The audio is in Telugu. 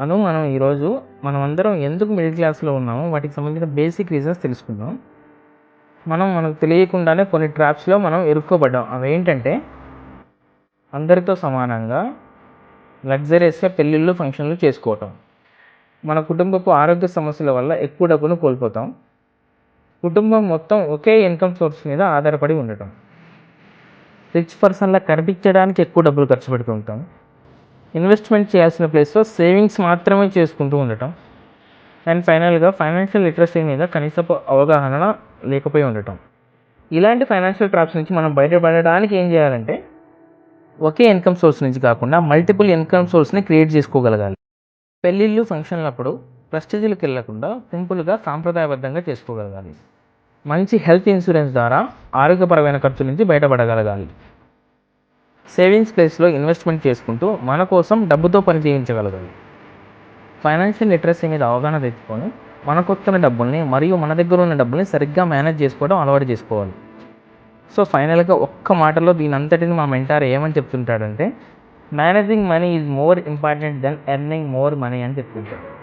అను మనం ఈరోజు మనం అందరం ఎందుకు మిడిల్ క్లాస్లో ఉన్నామో వాటికి సంబంధించిన బేసిక్ రీజన్స్ తెలుసుకుందాం. మనం మనకు తెలియకుండానే కొన్ని ట్రాప్స్లో మనం ఇరుక్కోబడ్డాం అవి ఏంటంటే అందరితో సమానంగా లగ్జరీస్గా పెళ్ళిళ్ళు ఫంక్షన్లు చేసుకోవటం. మన కుటుంబపు ఆరోగ్య సమస్యల వల్ల ఎక్కువ డబ్బును కోల్పోతాం. కుటుంబం మొత్తం ఒకే ఇన్కమ్ సోర్స్ మీద ఆధారపడి ఉండటం. రిచ్ పర్సన్లా కనిపించడానికి ఎక్కువ డబ్బులు ఖర్చు పెడుతుంటాం ఇన్వెస్ట్మెంట్ చేయాల్సిన ప్లేస్లో సేవింగ్స్ మాత్రమే చేసుకుంటూ ఉండటం. అండ్ ఫైనల్గా ఫైనాన్షియల్ లిటరసీ మీద కనీసపు అవగాహన లేకపోయి ఉండటం. ఇలాంటి ఫైనాన్షియల్ ట్రాప్స్ నుంచి మనం బయటపడడానికి ఏం చేయాలంటే ఒకే ఇన్కమ్ సోర్స్ నుంచి కాకుండా మల్టిపుల్ ఇన్కమ్ సోర్స్ని క్రియేట్ చేసుకోగలగాలి. పెళ్ళిళ్ళు ఫంక్షన్లప్పుడు ప్రెస్టేజీలకు వెళ్ళకుండా సింపుల్గా సాంప్రదాయబద్ధంగా చేసుకోగలగాలి. మంచి హెల్త్ ఇన్సూరెన్స్ ద్వారా ఆరోగ్యపరమైన ఖర్చుల నుంచి బయటపడగలగాలి. సేవింగ్స్ ప్లేస్లో ఇన్వెస్ట్మెంట్ చేసుకుంటూ మన కోసం డబ్బుతో పని చేయించగలగాలి. ఫైనాన్షియల్ లిటరసీ మీద అవగాహన తెచ్చుకొని మనకొస్తున్న డబ్బుల్ని మరియు మన దగ్గర ఉన్న డబ్బుల్ని సరిగ్గా మేనేజ్ చేసుకోవడం అలవాటు చేసుకోవాలి. సో ఫైనల్గా ఒక్క మాటలో దీని అంతటిని మా మెంటార్ ఏమని చెప్తుంటాడంటే managing money is more important than earning more money అని చెప్తుంటాడు.